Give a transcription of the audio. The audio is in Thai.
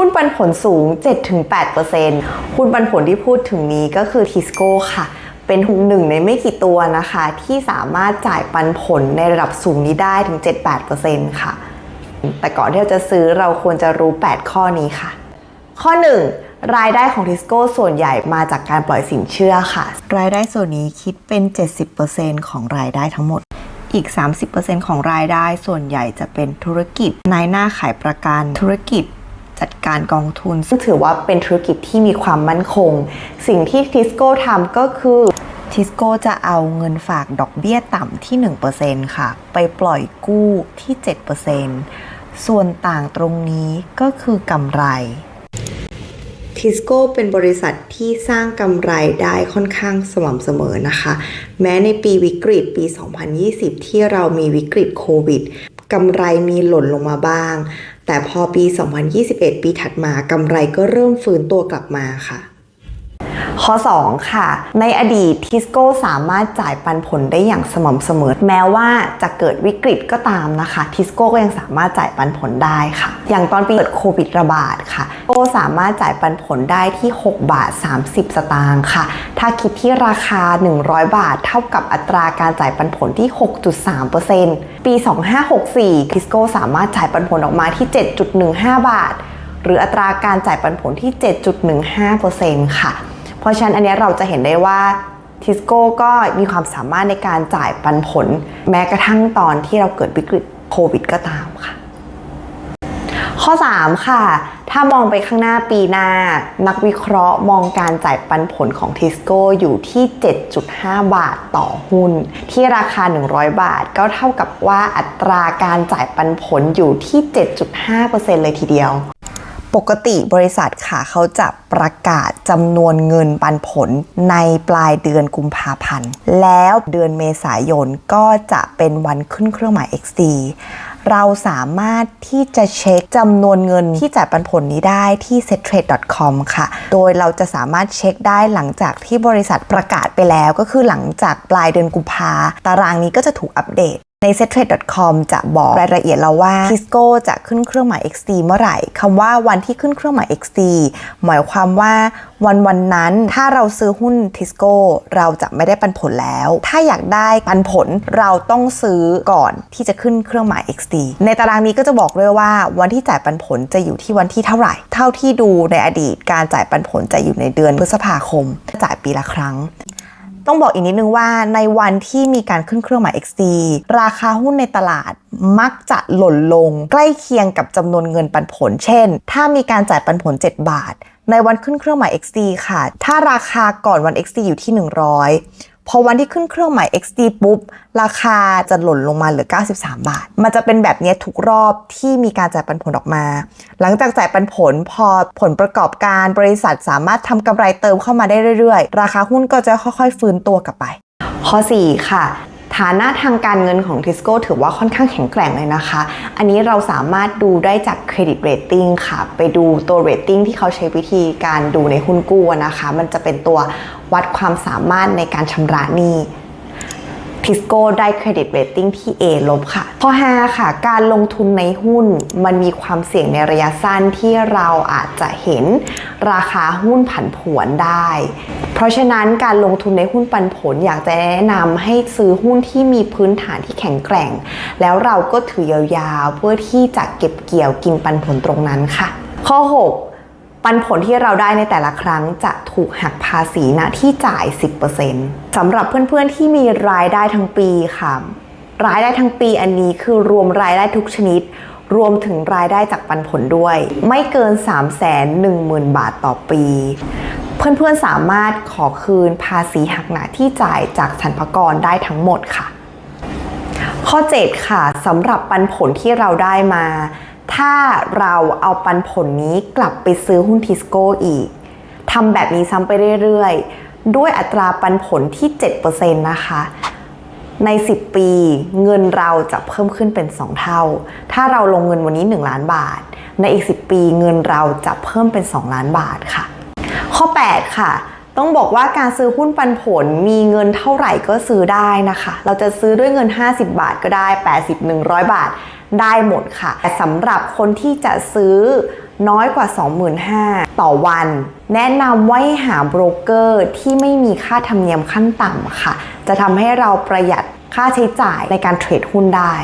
หุ้นปันผลสูง 7-8%หุ้นปันผลที่พูดถึงนี้ก็คือทิสโก้ค่ะเป็นหนึ่งในไม่กี่ตัวนะคะ ที่สามารถจ่ายปันผลในระดับสูงนี้ได้ถึง 7-8%ค่ะ แต่ก่อนที่เราจะซื้อเราควรจะรู้ 8 ข้อนี้ค่ะ ข้อ 1 รายได้ของทิสโก้ส่วนใหญ่มาจากการปล่อยสินเชื่อค่ะ รายได้ส่วนนี้คิดเป็น 70%ของรายได้ทั้งหมด อีก 30%ของรายได้ส่วนใหญ่จะเป็นธุรกิจนายหน้าขายประกันธุรกิจ จัดการกองทุน ซึ่งถือว่าเป็นธุรกิจที่มีความมั่นคง สิ่งที่ทิสโก้ทำก็คือทิสโก้จะเอาเงินฝากดอกเบี้ยต่ำที่ 1%ค่ะ ไปปล่อยกู้ที่ 7%ส่วนต่างตรงนี้ก็คือกำไรทิสโก้เป็นบริษัทที่สร้างกำไรได้ค่อนข้างสม่ำเสมอนะคะ แม้ในปีวิกฤตปี 2020 ที่เรามีวิกฤตโควิด กำไรมีหล่นลงมาบ้าง แต่พอปี 2021 ปีถัดมากำไรก็เริ่มฟื้นตัวกลับมาค่ะ ข้อ 2 ค่ะ ในอดีตทิสโก้สามารถจ่ายปันผลได้อย่างสม่ำเสมอ แม้ว่าจะเกิดวิกฤตก็ตามนะคะทิสโก้ก็ยังสามารถจ่ายปันผลได้ค่ะ อย่างตอนปีเกิดโควิดระบาดค่ะโก้สามารถจ่ายปันผลได้ที่ 6 บาท 30 สตางค์ค่ะ ถ้าคิดที่ราคา 100 บาท เท่ากับอัตราการจ่ายปันผลที่ 6.3%ปี 2564ทิสโก้สามารถจ่ายปันผลออกมาที่ 7.15 บาท หรืออัตราการจ่ายปันผลที่ 7.15%ค่ะเพ ราะฉะนั้นอันนี้เราจะเห็นได้ว่าทิสโก้ก็มีความสามารถในการจ่ายปันผล แม้กระทั่งตอนที่เราเกิดวิกฤตโควิดก็ตามค่ะ ข้อ 3 ค่ะ ถ้ามองไปข้างหน้าปีหน้า นักวิเคราะห์มองการจ่ายปันผลของทิสโก้อยู่ที่ 7.5 บาทต่อหุ้น ที่ราคา 100 บาทก็เท่ากับว่าอัตราการจ่ายปันผลอยู่ที่ 7.5%เลยทีเดียว ปกติบริษัทค่ะเขาจะประกาศจำนวนเงินปันผลในปลายเดือนกุมภาพันธ์ แล้วเดือนเมษายนก็จะเป็นวันขึ้นเครื่องหมาย XD เราสามารถที่จะเช็คจำนวนเงินที่จ่ายปันผลนี้ได้ที่ settrade.com ค่ะ โดยเราจะสามารถเช็คได้หลังจากที่บริษัทประกาศไปแล้ว ก็คือหลังจากปลายเดือนกุมภาตารางนี้ก็จะถูกอัปเดต ใน settrade.com จะบอกรายละเอียดเราว่า Tisco จะขึ้นเครื่องหมาย XD เมื่อไหร่คำว่าวันที่ขึ้นเครื่องหมาย XD หมายความว่าวันวันนั้นถ้าเราซื้อหุ้น Tisco เราจะไม่ได้ปันผลแล้ว ถ้าอยากได้ปันผลเราต้องซื้อก่อนที่จะขึ้นเครื่องหมาย XD ในตารางนี้ก็จะบอกด้วยว่าวันที่จ่ายปันผลจะอยู่ที่วันที่เท่าไหร่ เท่าที่ดูในอดีตการจ่ายปันผลจะอยู่ในเดือนพฤษภาคมจ่ายปีละครั้ง ต้องบอกอีกนิดนึงว่าในวันที่มีการขึ้นเครื่องหมาย XC ราคาหุ้นในตลาดมักจะหล่นลง ใกล้เคียงกับจำนวนเงินปันผล เช่น ถ้ามีการจ่ายปันผล 7 บาท ในวันขึ้นเครื่องหมาย XC ค่ะ ถ้าราคาก่อนวัน XC อยู่ที่ 100 พอวันที่ขึ้นเครื่องหมาย XD ปุ๊บ ราคาจะหล่นลงมาเหลือ 93 บาท มันจะเป็นแบบนี้ทุกรอบที่มีการจ่ายปันผลออกมา หลังจากจ่ายปันผลพอผลประกอบการบริษัทสามารถทำกำไรเติมเข้ามาได้เรื่อยๆ ราคาหุ้นก็จะค่อยๆ ฟื้นตัวกลับไป ข้อ 4 ค่ะ ฐานะทางการเงินของทิสโก้ถือว่าค่อนข้างแข็งแกร่งเลยนะคะ อันนี้เราสามารถดูได้จากเครดิตเรตติ้งค่ะ ไปดูตัวเรตติ้งที่เขาใช้วิธีการดูในหุ้นกู้นะคะ มันจะเป็นตัววัดความสามารถในการชำระหนี้ ทิสโก้ได้เครดิตเรตติ้งที่ A ลบค่ะ ข้อ 5 ค่ะ การลงทุนในหุ้นมันมีความเสี่ยงในระยะสั้นที่เราอาจจะเห็นราคาหุ้นผันผวนได้ เพราะฉะนั้นการลงทุนในหุ้นปันผลอยากจะแนะนำให้ซื้อหุ้นที่มีพื้นฐานที่แข็งแกร่ง แล้วเราก็ถือยาวๆ เพื่อที่จะเก็บเกี่ยวกินปันผลตรงนั้นค่ะ ข้อ 6 ปันผลที่เราได้ในแต่ละครั้งจะถูกหักภาษีณที่จ่าย 10%สำหรับเพื่อนๆที่มีรายได้ทั้งปีค่ะ รายได้ทั้งปีอันนี้คือรวมรายได้ทุกชนิด รวมถึงรายได้จากปันผลด้วย ไม่เกิน 3 1 0 0 0 0 บาทต่อปี เพื่อนๆสามารถขอคืนภาษีหักหนาที่จ่ายจากสรรพากรได้ทั้งหมดค่ะ ข้อ 7 ค่ะสำหรับปันผลที่เราได้มา ถ้าเราเอาปันผลนี้กลับไปซื้อหุ้นทิสโก้อีกทำแบบนี้ซ้ำไปเรื่อยๆ ด้วยอัตราปันผลที่ 7%นะคะ ใน 10 ปีเงินเราจะเพิ่มขึ้นเป็น 2 เท่า ถ้าเราลงเงินวันนี้ 1 ล้านบาท ในอีก 10 ปีเงินเราจะเพิ่มเป็น 2 ล้านบาทค่ะ ข้อ 8 ค่ะต้องบอกว่าการซื้อหุ้นปันผลมีเงินเท่าไหร่ก็ซื้อได้นะคะ เราจะซื้อด้วยเงิน 50 บาทก็ได้ 80 100 บาท ได้หมดค่ะ แต่สำหรับคนที่จะซื้อน้อยกว่า 25,000 ต่อวัน แนะนำว่าให้หาโบรกเกอร์ที่ไม่มีค่าธรรมเนียมขั้นต่ำค่ะ จะทำให้เราประหยัดค่าใช้จ่ายในการเทรดหุ้นได้